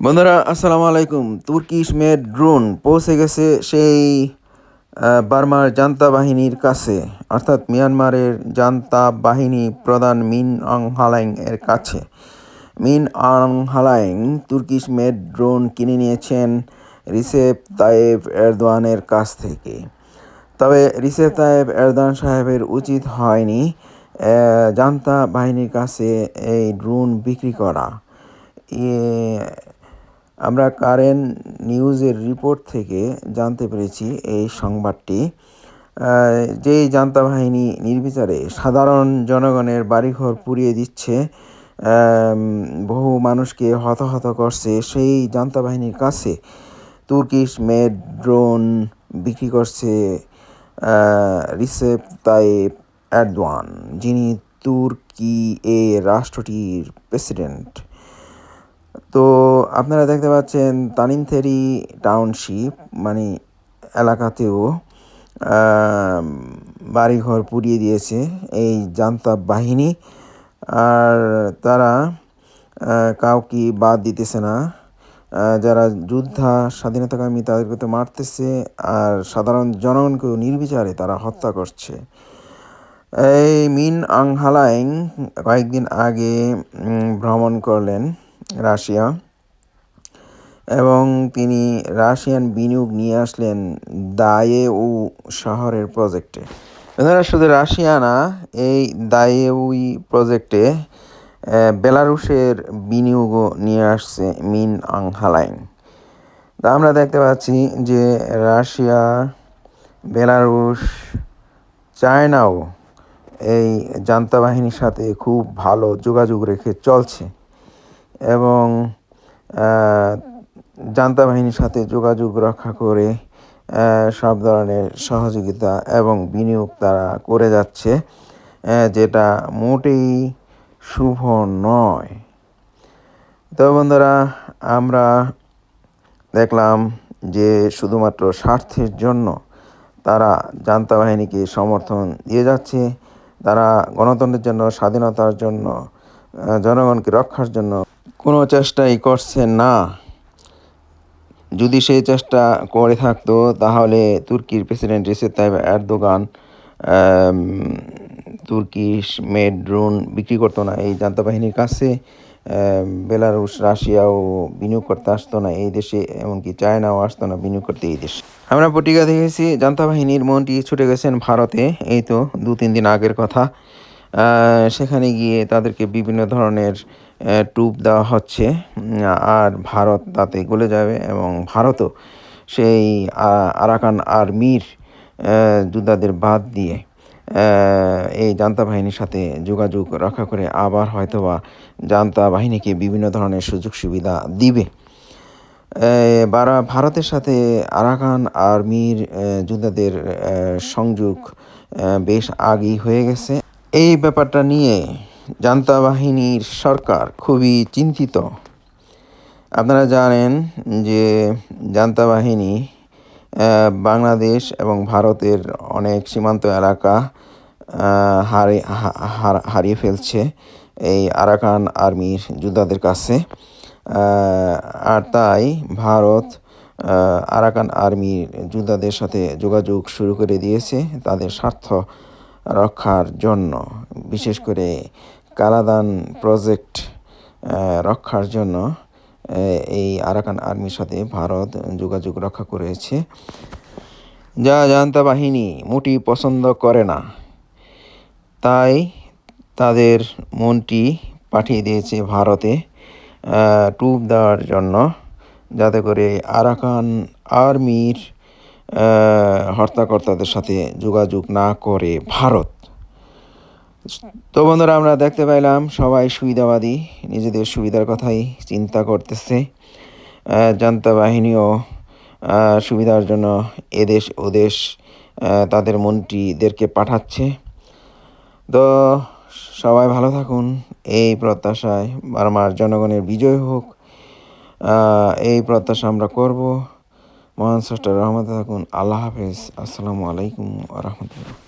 বন্ধুরা, আসসালামু আলাইকুম। তুর্কিশ মেড ড্রোন পৌঁছে গেছে সেই বার্মার জান্তা বাহিনীর কাছে। অর্থাৎ মিয়ানমারের জান্তা বাহিনী প্রধান মিন অং হালাইং এর কাছে। Min Aung Hlaing Turkish made drone কিনে নিয়েছেন রিসেপ তায়েব এরদোয়ানের কাছ থেকে। তবে রিসেপ তায়েব এরদোয়ান সাহেবের উচিত হয়নি জান্তা বাহিনীর কাছে এই ড্রোন বিক্রি করা। আমরা কারেন্ট নিউজের রিপোর্ট থেকে জানতে পেরেছি এই সংবাদটি। যেই জান্তা বাহিনী নির্বিচারে সাধারণ জনগণের বাড়িঘর পুড়িয়ে দিচ্ছে বহু মানুষকে হতাহত করছে। সেই জান্তা বাহিনীর কাছে তুর্কিশ মেড ড্রোন বিক্রি করছে রিসেপ তাইপ এরদোয়ান, যিনি তুর্কি এ রাষ্ট্রটির প্রেসিডেন্ট। তো আপনারা দেখতে পাচ্ছেন তানিনথেরি টাউনশিপ মানে এলাকাতেও বাড়িঘর পুড়িয়ে দিয়েছে এই জান্তা বাহিনী। আর তারা কাউকে বাদ দিতেছে না। যারা যোদ্ধা, স্বাধীনতাকামী তাদেরকে তো মারতেছে, আর সাধারণ জনগণকেও নির্বিচারে তারা হত্যা করছে। এই মিন আং হালাইং কয়েকদিন আগে ভ্রমণ করলেন। রাশিয়া এবং তিনি রাশিয়ান বিনিয়োগ নিয়ে আসলেন দায়েউ শহরের প্রজেক্টে। এনারা শুধু রাশিয়া না, এই দায়েউই প্রজেক্টে বেলারুশের বিনিয়োগও নিয়ে আসছে মিন আংহালাইন। তা আমরা দেখতে পাচ্ছি যে রাশিয়া, বেলারুশ, চায়নাও এই জান্তা বাহিনীর সাথে খুব ভালো যোগাযোগ রেখে চলছে। এবং জান্তা বাহিনীর সাথে যোগাযোগ রক্ষা করে সব ধরনের সহযোগিতা এবং বিনিয়োগ তারা করে যাচ্ছে যেটা মোটেই শুভ নয়। তো বন্ধুরা, আমরা দেখলাম যে শুধুমাত্র স্বার্থের জন্য তারা জান্তা বাহিনীকে সমর্থন দিয়ে যাচ্ছে। তারা গণতন্ত্রের জন্য, স্বাধীনতার জন্য জনগণকে রক্ষার জন্য কোনো চেষ্টাই করছে না। যদি সেই চেষ্টা করে থাকতো তাহলে তুর্কির president Recep Tayyip Erdogan um, Turkish made drone বিক্রি করতো না। এই জান্তা বাহিনীর কাছে বেলারুশ রাশিয়াও বিনিয়োগ করতে আসতো না এই দেশে এমনকি চায়নাও আসতো না বিনিয়োগ করতে এই দেশে। আমরা পত্রিকা দেখেছি জান্তা বাহিনীর মন্ত্রী ছুটে গেছেন ভারতে এই তো দু তিন দিন আগের কথা। সেখানে গিয়ে তাদেরকে বিভিন্ন ধরনের টুপ দেওয়া হচ্ছে। আর ভারত তাতে গলে যাবে এবং ভারতও সেই আরাকান আর্মির যোদ্ধাদের বাদ দিয়ে এই জান্তা বাহিনীর সাথে যোগাযোগ রক্ষা করে আবার হয়তোবা জান্তা বাহিনীকে বিভিন্ন ধরনের সুযোগ সুবিধা দিবে। বারা ভারতের সাথে আরাকান আর্মির যোদ্ধাদের সংযোগ বেশ আগেই হয়ে গেছে। এই ব্যাপারটা নিয়ে জান্তা বাহিনীর সরকার খুবই চিন্তিত। আপনারা জানেন যে জান্তা বাহিনী বাংলাদেশ এবং ভারতের অনেক সীমান্ত এলাকা হারিয়ে হারিয়ে ফেলছে এই আরাকান আর্মির যোদ্ধাদের কাছে। আর তাই ভারত আরাকান আর্মির যোদ্ধাদের সাথে যোগাযোগ শুরু করে দিয়েছে তাদের স্বার্থ রক্ষার জন্য। বিশেষ করে কালাদান প্রজেক্ট রক্ষার জন্য এই আরাকান আর্মির সাথে ভারত যোগাযোগ রক্ষা করেছে। যা জান্তা বাহিনী মোটি পছন্দ করে না। তাই তাদের মন্ত্রী পাঠিয়ে দিয়েছে ভারতে টুপ দেওয়ার জন্য, যাতে করে আরাকান আর্মির হর্তাকর্তাদের সাথে যোগাযোগ না করে ভারত। তো বন্ধুরা, আমরা দেখতে পাইলাম সবাই সুবিধাবাদী, নিজেদের সুবিধার কথাই চিন্তা করতেছে। জান্তা বাহিনীও সুবিধার জন্য এদেশ, ওদেশ তাদের মন্ত্রীদেরকে পাঠাচ্ছে। তো সবাই ভালো থাকুন, এই প্রত্যাশায় বার্মার জনগণের বিজয় হোক। এই প্রত্যাশা আমরা করব। মহান স্রষ্টার রহমতে থাকুন। আল্লাহ হাফেজ। আসসালামু আলাইকুম রহমতুল্লাহ।